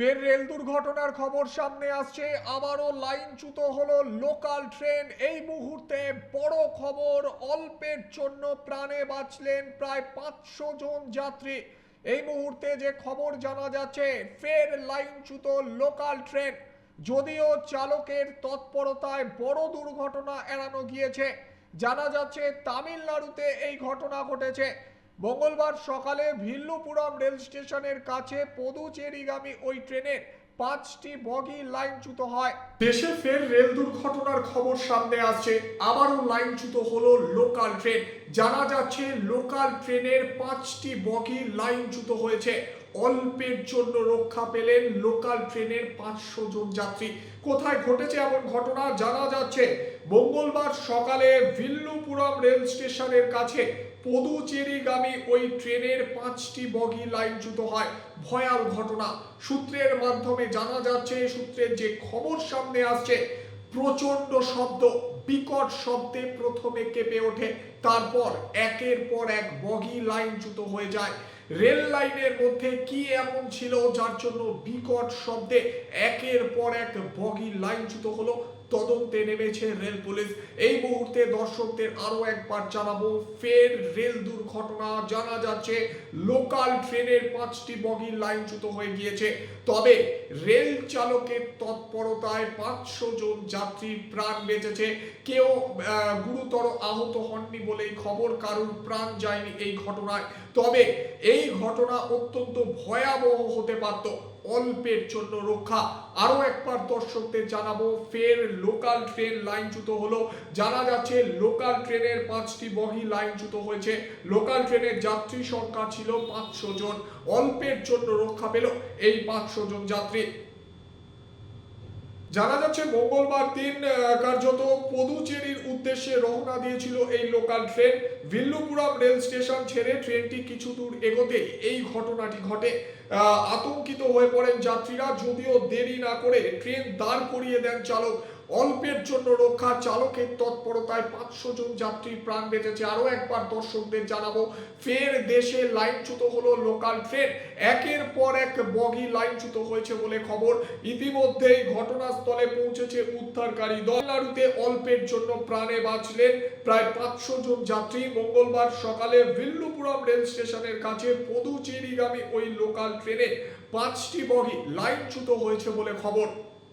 ফের রেল দুর্ঘটনার খবর সামনে আসছে। আবারও লাইনচ্যুত হলো লোকাল ট্রেন। এই মুহূর্তে বড় খবর, অল্পের জন্য প্রাণে বাঁচলেন প্রায় পাঁচশো জন যাত্রী। এই মুহূর্তে যে খবর জানা যাচ্ছে, ফের লাইনচ্যুত লোকাল ট্রেন। যদিও চালকের তৎপরতায় বড় দুর্ঘটনা এড়ানো গিয়েছে। জানা যাচ্ছে, তামিলনাড়ুতে এই ঘটনা ঘটেছে। মঙ্গলবার সকালে ভিল্লুপুরম রেল স্টেশনের কাছে পদুচেরিগামী ওই ট্রেনের পাঁচটি বগি লাইনচ্যুত হয়। দেশে ফের রেল দুর্ঘটনার খবর সামনে আসছে। আবারও লাইনচ্যুত হলো লোকাল ট্রেন। জানা যাচ্ছে, লোকাল ট্রেনের পাঁচটি বগি লাইনচ্যুত হয়েছে। অল্পের জন্য রক্ষা পেলেন লোকাল ট্রেনের পাঁচশো জন যাত্রী। কোথায় ঘটেছে এমন ঘটনা জানা যাচ্ছে। মঙ্গলবার সকালে ভিল্লুপুরম রেল স্টেশনের কাছে পদুচেরিগামী ওই ট্রেনের পাঁচটি বগি লাইনচ্যুত হয়। ভয়াল ঘটনা। সূত্রের মাধ্যমে জানা যাচ্ছে, সূত্রের যে খবর সামনে আসছে প্রচণ্ড শব্দ, বিকট শব্দে প্রথমে কেঁপে ওঠে। তারপর একের পর এক বগি লাইনচ্যুত হয়ে যায়। রেল লাইনের মধ্যে কি এমন ছিল যার জন্য বিকট শব্দে একের পর এক বগি লাইনচ্যুত হলো? তদন্তে নেমেছে রেল পুলিশ। এই মুহূর্তে দর্শকদের আরও একবার জানাব, ফের রেল দুর্ঘটনা। জানা যাচ্ছে, লোকাল ট্রেনের পাঁচটি বগি লাইনচ্যুত হয়ে গিয়েছে। তবে রেল চালকের তৎপরতায় পাঁচশো জন যাত্রীর প্রাণ বেঁচেছে। কেউ গুরুতর আহত হননি বলেই খবর, কারোর প্রাণ যায়নি এই ঘটনায়। তবে এই ঘটনা অত্যন্ত ভয়াবহ হতে পারত। অল্পের জন্য রক্ষা। আরও একবার দর্শকদের জানাব, ফের লোকাল ট্রেন লাইনচ্যুত হলো। জানা যাচ্ছে লোকাল ট্রেনের পাঁচটি বগি লাইনচ্যুত হয়েছে। লোকাল ট্রেনের যাত্রী সংখ্যা ছিল পাঁচশো জন। অল্পের জন্য রক্ষা পেল এই পাঁচশো জন যাত্রী। জানা যাচ্ছে মঙ্গলবার দিন কার্যত পদুচেরির উদ্দেশ্যে রওনা দিয়েছিল এই local train Villupuram rail station ছেড়ে ট্রেনটি কিছু দূর এগোতে এই ঘটনাটি ঘটে। আতঙ্কিত হয়ে পড়েন যাত্রীরা, যদিও দেরি না করে ট্রেন দাঁড় করিয়ে দেন চালক। অল্পের জন্য রক্ষা, চালকের তৎপরতায় পাঁচশো জন যাত্রী প্রাণ বেঁচেছে আরও একবার দর্শকদের জানাব, ফের দেশে লাইনচ্যুত হলো লোকাল ট্রেন একের পর এক বগি লাইনচ্যুত হয়েছে বলে খবর। ইতিমধ্যেই ঘটনাস্থলে পৌঁছেছে উদ্ধারকারী দল। নাড়ুতে অল্পের জন্য প্রাণে বাঁচলেন প্রায় পাঁচশো জন যাত্রী। মঙ্গলবার সকালে ভিল্লুপুরম রেল স্টেশনের কাছে পদুচেরিগামী ওই লোকাল ট্রেনে পাঁচটি বগি লাইনচ্যুত হয়েছে বলে খবর।